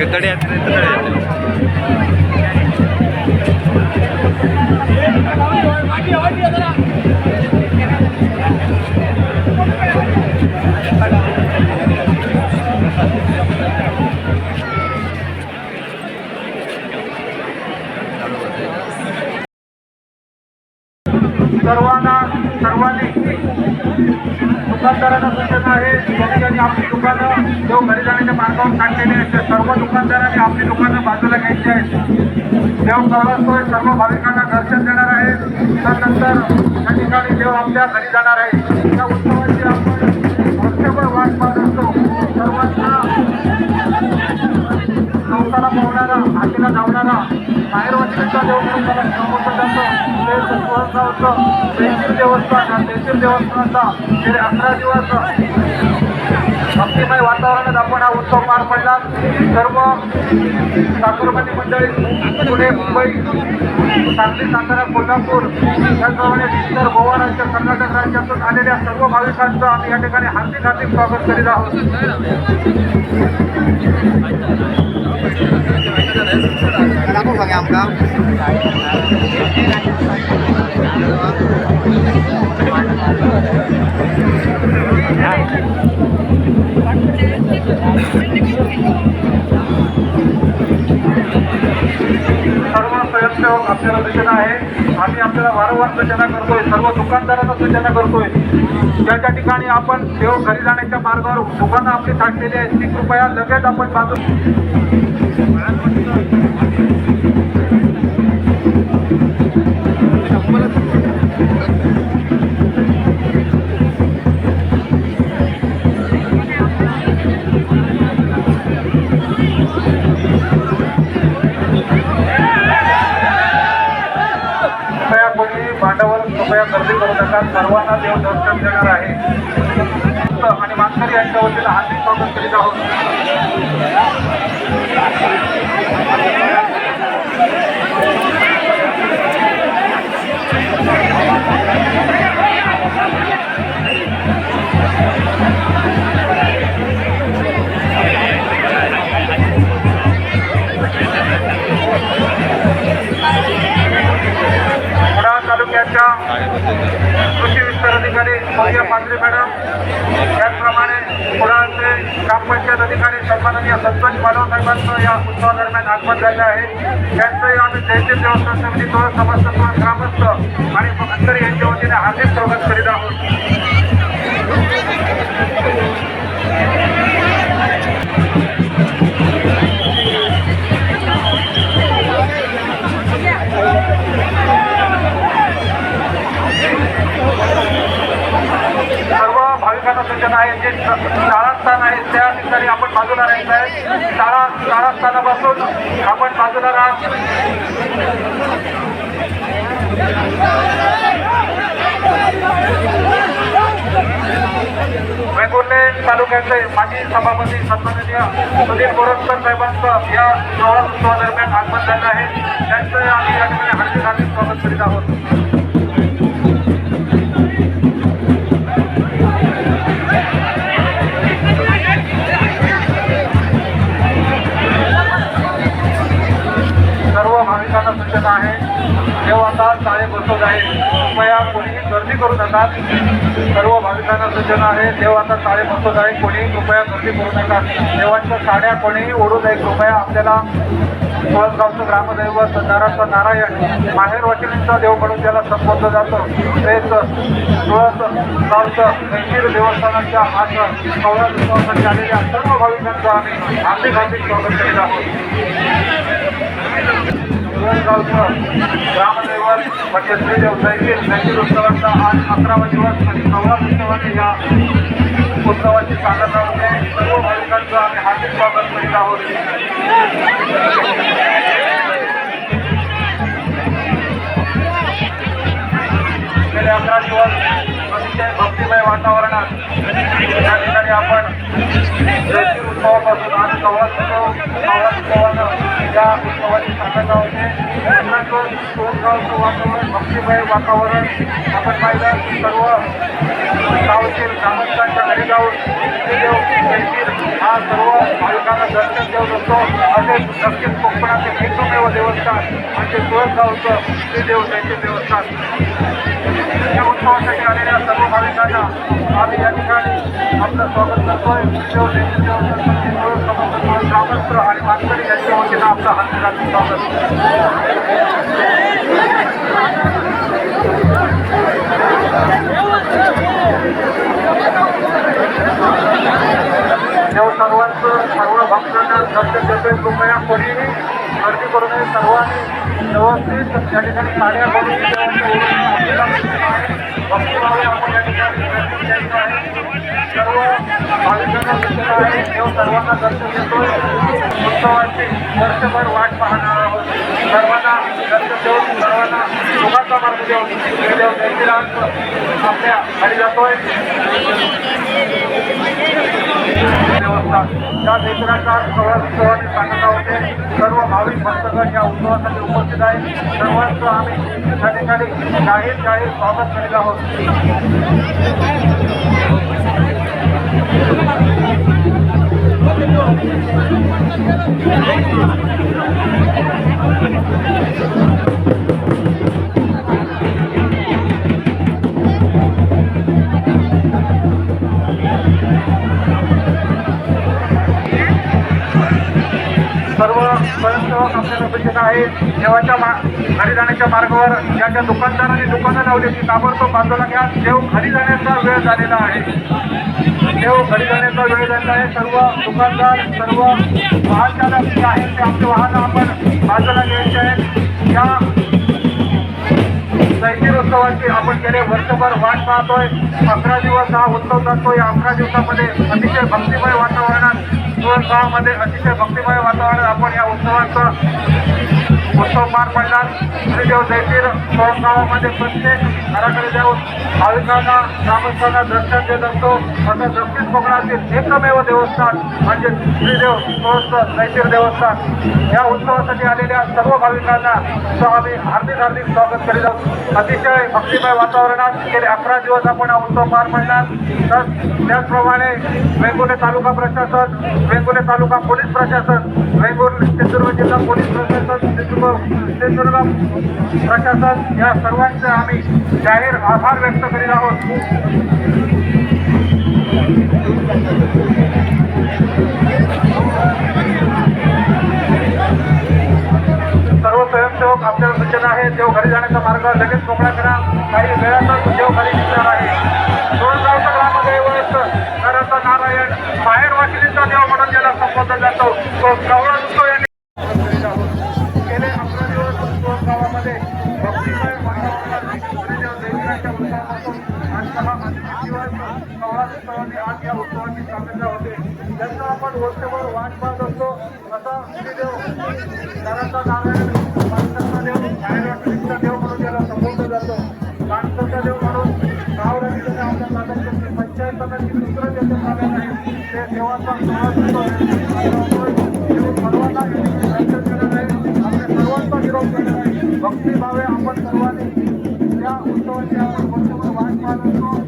कोपऱ्याक ते तडे येते तडे येते सर्वांना सर्वांनी दुकानदारांना सूचना आहे. त्यांनी आपली दुकानं जो घरी जाण्याच्या मार्गावर टाकलेले आहेत त्या सर्व दुकानदारांनी आपली दुकानं बाजूला घ्यायची आहेत. देव सर्वस्व सर्व भाविकांना दर्शन देणार आहे. त्यानंतर त्या ठिकाणी देव आपल्या घरी जाणार आहे. त्या उत्सवाची आपण वर्षभर वाट पाहत असतो. सर्वांना संस्थाला पोहणारा हातीला धावणारा बाहेर वचनेचा देव म्हणून त्याला ते देवस्थान आणि देशील देवस्थानाचा. गेले अकरा दिवस. भक्तिमय वातावरणात आपण हा उत्सव पार पडला. सर्व सासूरपती मंडळी पुणे मुंबई सांगली सातारा कोल्हापूर त्याचप्रमाणे इतर गोवा राज्य कर्नाटक राज्यातून आलेल्या सर्व भाविकांचं आम्ही या ठिकाणी हार्दिक हार्दिक स्वागत करीत आहोत. आमका सर्व स्वयंसेवक आपल्याला सूचना आहे. आम्ही आपल्याला वारंवार सूचना करतोय. सर्व दुकानदारांना सूचना करतोय. ज्या त्या ठिकाणी आपण देव घरी जाण्याच्या मार्गावर दुकानं आपली थाटलेली आहेत ती कृपया लगेच आपण बाजू कृपया गर्दी करू नका. सर्वांना देव दर्शन देणार आहे. आणि मानकरी यांच्या वतीनं हार्दिक स्वागत करीत आहोत. त्याचप्रमाणे कुडाळचे ग्रामपंचायत अधिकारी सन्माननीय संतोष माधव साहेबांचं या उत्सवादरम्यान आगमन झालं आहे. त्यांचंही आम्ही जयंती देवस्थान समिती दोन समस्त दोन ग्रामस्थ आणि अंतरी यांच्या वतीने हार्दिक स्वागत करीत आहोत. ठिकाण आहे जे शाळा स्थान आहे त्या ठिकाणी आपण बाजूला राहायचं आहे. शाळा शाळा स्थानापासून आपण बाजूला राहा. वेंगुर्ले तालुक्याचे माजी सभापती सन्माननीय सुधीर बोरस्कर साहेबांचं या सोहळा उत्सवादरम्यान आगमन झालं आहे. त्यांचं आम्ही या ठिकाणी हार्दिक हार्दिक स्वागत करीत आहोत. गर्दी करू नका. सर्व भाविकांना सूचना आहे देव आता साडे बसत आहे कोणीही कृपया गर्दी करू नका. देवांच्या साड्या कोणीही ओढू नये कृपया आपल्याला कोळसगावचं ग्रामदैवत नाराचं नारायण माहेर वकिलींचा देव म्हणून ज्याला संबोधलं जातं. तेच तुळसगावचं मंदिर देवस्थानाच्या आज सोळा उत्सवासाठी आलेल्या सर्व भाविकांचं आम्ही हार्दिक हार्दिक स्वागत करीत आहोत. गावचं ग्रामदैवत म्हणजे श्री देवसाईची नैतिक उत्सवाचा आज अकरावा दिवस आणि सोळा उत्सवाने या उत्सवाची सांगता होते सर्व भाविकांचं आम्ही हार्दिक स्वागत करीत आहोत. गेले अकरा दिवस अतिशय भक्तिमय वातावरणात या ठिकाणी आपण उत्सवापासून आज संवाद उत्सव या उत्सवाची सांगता होते वातावरण भक्तिमय वातावरण आपण पाहिलं. सर्व गावचे ग्रामस्थांच्या घरी जाऊन श्री हा सर्व भाविकांना दर्शन देऊ शकतो असे दक्षिण कोकणाचे एकमेव देवस्थान म्हणजे तुळसगावचं श्रीदेव जयतीर देवस्थान. या उत्सवासाठी आलेल्या सर्व भाविकांना आम्ही या ठिकाणी आपलं स्वागत करतोय श्रीदेव ग्रामस्थ आणि मानकरी यांच्या वतीनं आपलं हार्दिक स्वागत देव सर्वांचं सर्व भक्तांना दर्शन देतोय कृपया कोणीही गर्दी करू नये सर्वांनी व्यवस्थित. या ठिकाणी साड्या करून आपण या ठिकाणी दर्शन आहे सर्व भाविकांना आहे. देव सर्वांना दर्शन देतोय. उत्सवाची वर्षभर वाट पाहणार आहोत. सर्वांना सर्वांना सुखाचा मार्ग देऊन हे देव जयंतीराज आपल्या खाली जातोय देवस्थान या क्षेत्राचा उत्सवाने सांगत होते सर्व भाविक भक्तगण या उत्सवासाठी उपस्थित आहेत सर्वांचं आम्ही त्या ठिकाणी जाहीर जाहीर स्वागत करीत आहोत सर्व स्वयंसेवक आपल्याला अपेक्षित आहे देवाच्या मा घरी जाण्याच्या मार्गावर ज्या ज्या दुकानदारांनी दुकानं लावली ती ताबडतोब बाजूला घ्या देव घरी जाण्याचा वेळ झालेला आहे. देव घरी जाण्याचा वेळ झालेला आहे. सर्व दुकानदार सर्व वाहन चालक जे आहेत ते आपले वाहनं आपण बाजूला घ्यायचे आहेत. या जयंती उत्सवाची आपण गेले वर्षभर वाट पाहतोय. अकरा दिवस हा उत्सव जातो या अकरा दिवसामध्ये अतिशय भक्तिमय वातावरणात सुरत गावामध्ये अतिशय भक्तिमय वातावरणात आपण या उत्सवाचं उत्सव पार पडला श्रीदेव जयतीर गावामध्ये प्रत्येक घराकडे जाऊन भाविकांना ग्रामस्थांना दर्शन देत असतो. असं दक्षिण कोकणातील एकमेव देवस्थान म्हणजे श्रीदेव सुरत जयतीर देवस्थान. या उत्सवासाठी आलेल्या सर्व भाविकांना आम्ही हार्दिक हार्दिक स्वागत करीत आहोत. अतिशय भक्तिमय वातावरणात गेले अकरा दिवस आपण हा उत्सव पार पडला. तर त्याचप्रमाणे वेंगुर्ले तालुका प्रशासन वेंगुर्ले तालुका पोलीस प्रशासन वेंगुर्ले सिंधुदुर्ग जिल्हा पोलीस प्रशासन सिंधुदुर्ग सिंधुदुर्ग प्रशासन या सर्वांचे आम्ही जाहीर आभार व्यक्त करीत आहोत. सर्व स्वयंसेवक आपल्याला सूचना आहे देव घरी जाण्याचा मार्ग लगेच मोकळा करा. काही वेळातच देव घरी निघणार आहे. सोळगावचा ग्रामदैवत नरता नारायण बाहेर वाशिलीचा देव म्हणून ज्याला संबोधला जातो तो गवळा उत्सवाने आज या उत्सवाची सांगता होते. ज्यांचा आपण वर्षभर वाट पाहत असतो असा श्रीदेव घराचा नारायण माणसाचा देव बाहेर देव म्हणून त्याला संबोधला जातो. माणसाचा देव म्हणून गावरानी आपल्या तालुक्याची पंचायत समिती दुसरं ज्याच्या ताब्यात आहे ते देवाचा समाज असतो. देव सर्वांना करणार आहे. आपल्या सर्वांचा निरोप करणार आहे. भक्तिभावे आपण सर्वांनी या उत्सवाची आपण वर्षभर वाट पाहत असतो.